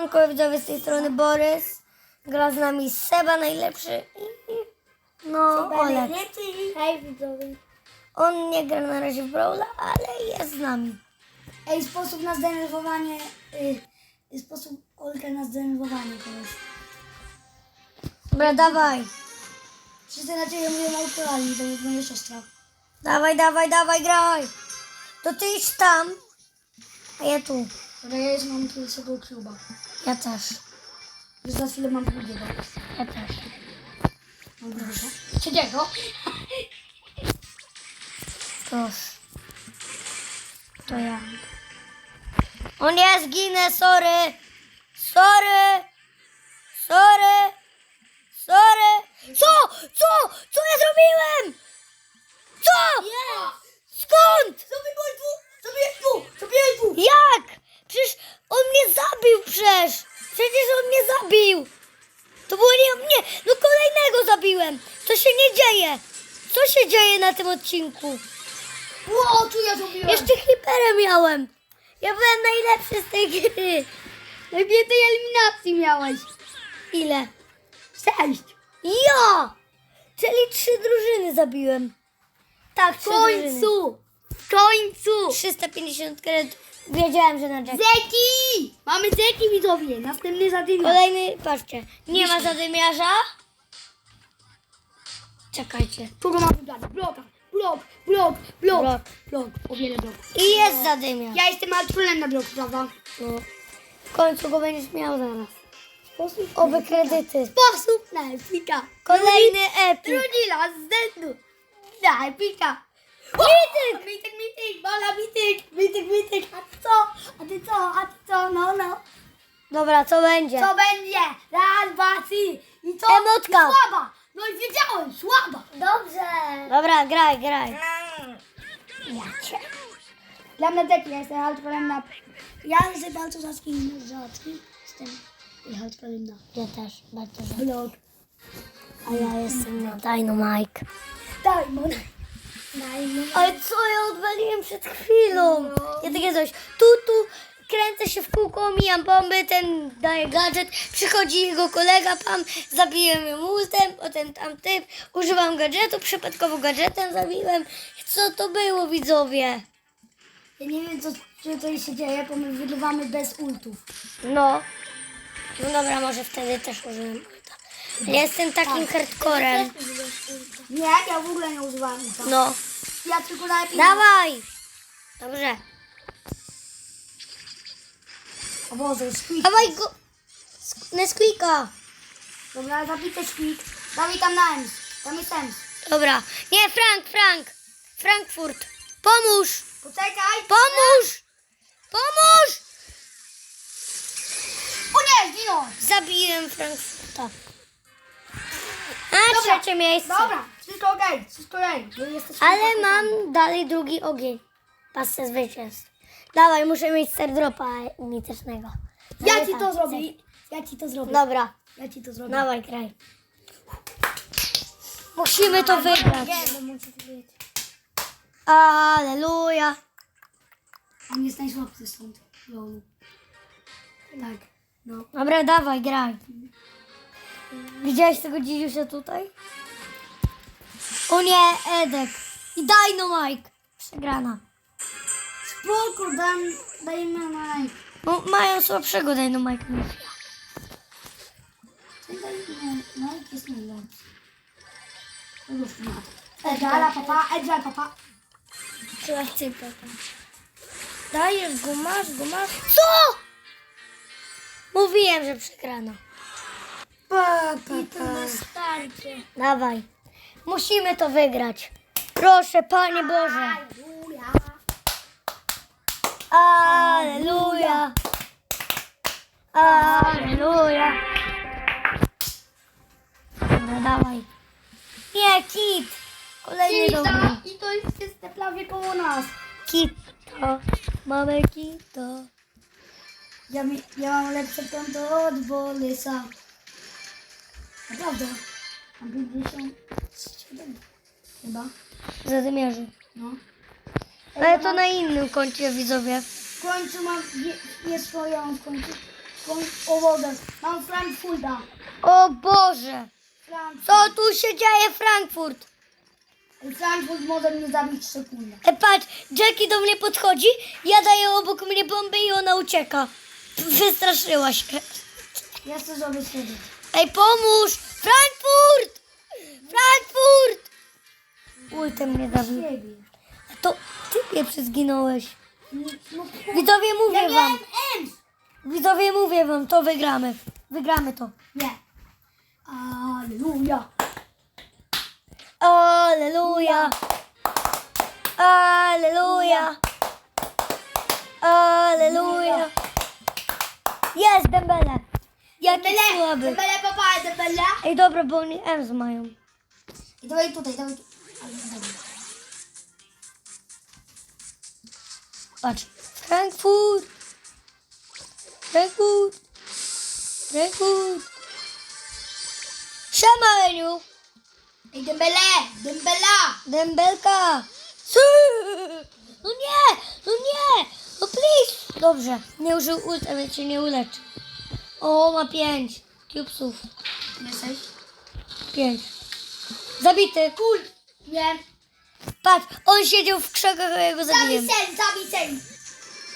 Dziękuję widzowie z tej strony Borys. Gra z nami Seba najlepszy i no Olek. Hej widzowie. On nie gra na razie w Brawla, ale jest z nami. Ej, sposób na zdenerwowanie. Y, sposób Olka na zdenerwowanie kogoś. Dobra, dawaj. Wszyscy na ciebie mówią autoralnie, to jest moja siostra. Dawaj, dawaj, dawaj, graj. To ty idź tam, a ja tu. Dobra, ja już mam pierwszego kluba. Ja też. Już za chwilę mam drugiego. Ja też. Mam drugiego. Trzeciego. Proszę. To ja. O nie, zginę, sorry. Sorry. Sorry. Sorry. Co? Co? Co ja zrobiłem? Co? Skąd? Zrobię tu! Zrobię tu! Zrobię tu! Jak? Przecież on mnie zabił przecież. Przecież on mnie zabił. To było nie mnie. No kolejnego zabiłem. Co się nie dzieje? Co się dzieje na tym odcinku? Ło, tu ja zrobiłem! Jeszcze hiperę miałem. Ja byłem najlepszy z tej gry. Najwięcej eliminacji miałeś. Ile? Sześć. Ja! Czyli trzy drużyny zabiłem. Tak, W trzy drużyny. końcu! W końcu! 350 kredytów. Wiedziałem, że na Jack. Zeki! Mamy Zeki widzowie! Następny zadymiarz. Kolejny, patrzcie. Nie ma zadymiarza. Czekajcie. Kogo mam wybrać? Bloka! Blok! Blok! Blok! Blok. Blok! O wiele bloków. I jest zadymiarz. Ja jestem altrunem na blok, prawda? No. W końcu go będziesz miał zaraz. Sposób Oby kredyty. Sposób na epika. Kolejny epik. Drugi raz z rzędu. Na epika. Mityk! Mityk, mityk, bola, mityk, mityk, mityk. A ty co? A ty co? A ty co? No, no. Dobra, co będzie? Co będzie? Raz, dwa, trzy. I co? Emotka. I słaba. No i wiedziałem, słaba. Dobrze. Dobra, graj, graj. Ja cię. Dla mnie taki, ja jestem altrunem na... Ja jestem bardzo i rzadki. Jestem altrunem na Ja też, bardzo rzadko. blok. A ja jestem na Dynamite. Diamond. Ale co ja odwaliłem przed chwilą? Ja takie coś, tu, tu, kręcę się w kółko, mijam bomby, ten daje gadżet, przychodzi jego kolega, pan, zabiłem ją ultem, potem tam typ, używam gadżetu, przypadkowo gadżetem zabiłem. Co to było, widzowie? Ja nie wiem, co, co tutaj się dzieje, bo my wygrywamy bez ultów. No. No dobra, może wtedy też użyłem ulta. Jestem takim hardcorem. Nie, ja w ogóle nie używałem. No. Ja tylko na epika. Dawaj! Dobrze. O Boże, squeak. Dawaj go! Sk- Nesquika! Dobra, zabity squeak. Dawaj tam na Ems. Tam jest Ems. Dobra. Nie, Frank, Frank! Frankfurt! Pomóż! Poczekaj. Pomóż! Pomóż! O nie, zginąłem. Zabiłem Frankfurta. A, Dobra, trzecie miejsce. Dobra, wszystko okej, wszystko okej. bo jesteśmy Ale mam dalej drugi ogień. Pasce zwycięstw. Dawaj, muszę mieć stardropa mitycznego. Ja ci to zrobię. chcę. Ja ci to zrobię. Dobra, Ja ci to zrobię. dawaj, kraj. Musimy to wygrać. Nie, bo muszę wiedzieć. Aleluja. On jest najsłabszy stąd. Lolu. Tak, no. Dobra, dawaj, graj. Widziałeś tego dzidziusia tutaj? O nie, Edek. I Dynamite. Przegrana. Spoko, dam, dajmy Mike. No, mają słabszego Dynamite niż ja. Ten dajmy Mike jest najlepszy. Już ma. Edgala, papa, Edgala, papa. Trzeba ty, Dajesz go, masz go, masz. Co? Mówiłem, że przegrano. I to na starcie. Dawaj. Musimy to wygrać. Proszę, Panie Boże. Aleluja. Aleluja. Aleluja. Dobra, dawaj. Nie, kit. Kolejny dobry. Kita, i to jest jest prawie koło nas. Kito. Mamy kito. Ja, mi, ja mam lepsze konto od Borysa. Naprawdę. Mam 57. Chyba. Zadymiarzy. No. Ale to na innym koncie widzowie. W końcu mam je swoją w końcu. W O wodę. Mam Frankfurta. O Boże! Frankfurt. Co tu się dzieje, Frankfurt? Frankfurt może mnie zabić w sekundę. E, patrz, Jackie do mnie podchodzi, ja daję obok mnie bombę i ona ucieka. Wystraszyła się. Ja chcę zrobić wtedy. Ej, pomóż! Frankfurt! Frankfurt! Ultem mnie zabił. Siebie. To ty pierwszy zginąłeś. Widzowie, ja mówię wam. Widzowie, mówię wam, to wygramy. Wygramy to. Nie. Aleluja. Aleluja! Aleluja! Aleluja! Jest! Jaki Dembele, słaby. Dembele, papa, Dembele. Ej, dobra, bo oni Ems mają. I dawaj tutaj, dawaj tu. Ale dobra. Patrz. Frankfurt! Frankfurt! Frankfurt! Siema, Eniu! Ej, Dembele, Dembela. Dembelka! Sy! No nie! No nie! No please! Dobrze, nie użył ult, ale cię nie uleczy. O, ma pięć. Cubesów. Jesteś? Pięć. Zabity. Kul. Nie. Patrz, on siedział w krzakach, a ja go Zabij zabiłem. sen, zabij sen.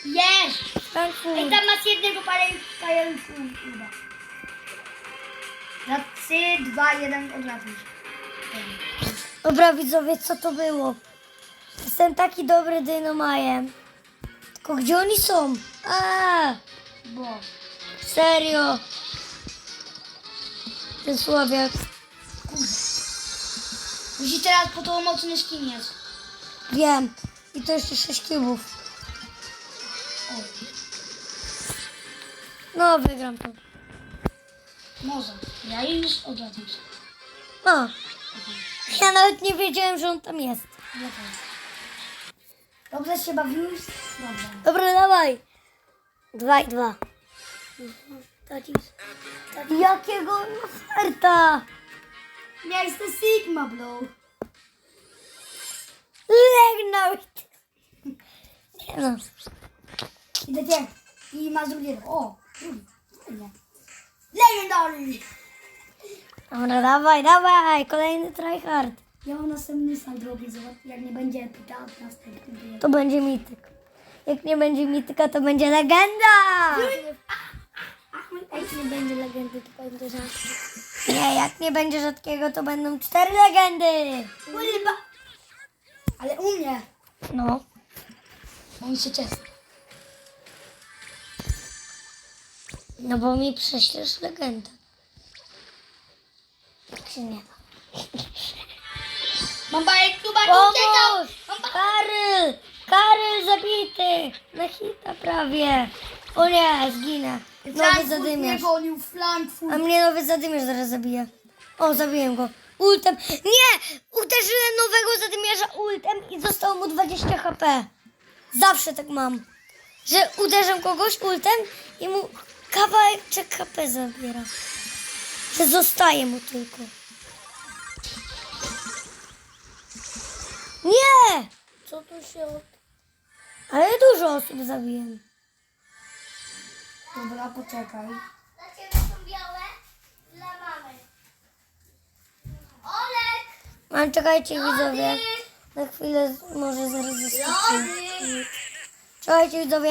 Jest. Ej, Frankfurt. tam masz jednego pająka. Na trzy, dwa, jeden, od razu. Dobra, widzowie, co to było? Jestem taki dobry dynamajem. Tylko gdzie oni są? A, Bo. Serio. Ten słabiak. Musi teraz po to mocny skin jest. Wiem. I to jeszcze sześć kubów. O, No, wygram to. może. Ja już od razu. No. Ja nawet nie wiedziałem, że on tam jest. Dobrze się bawiłeś? Dobrze. Dobra, dawaj. Dwa i dwa. Jakiego oferta? Ja jestem Sigma, bro. Legnął. Nie no. Idę cię. I masz drugiego. O, drugi. Legendary. Dobra, dawaj, dawaj. Kolejny tryhard. Ja mam następny sal zobacz, jak nie będzie epita, następny. To będzie mityk. Jak nie będzie mityka, to będzie legenda. Ahmed, ej, nie będzie legendy, to będzie rzadki. Nie, jak nie będzie rzadkiego, to będą cztery legendy. Chyba. Ale u mnie. No. On się cieszy. No bo mi prześlesz legendę. Tak się nie da. Mam bajek, tu. Pomóż! Karyl! Karyl zabity! Na hita prawie. O nie, zginę. Nowy zadymiarz. gonił, A mnie nowy zadymiarz zaraz zabije. O, zabiłem go. Ultem. Nie! Uderzyłem nowego zadymiarza ultem i zostało mu 20 HP. Zawsze tak mam. Że uderzam kogoś ultem i mu kawałeczek HP zabiera. Że zostaje mu tylko. Nie! Co tu się od... Ale dużo osób zabiłem. Dobra, poczekaj. Dla ciebie są białe, dla mamy. Olek! Ale czekajcie widzowie. Na chwilę może zaraz zostawię. Lody! Czekajcie widzowie.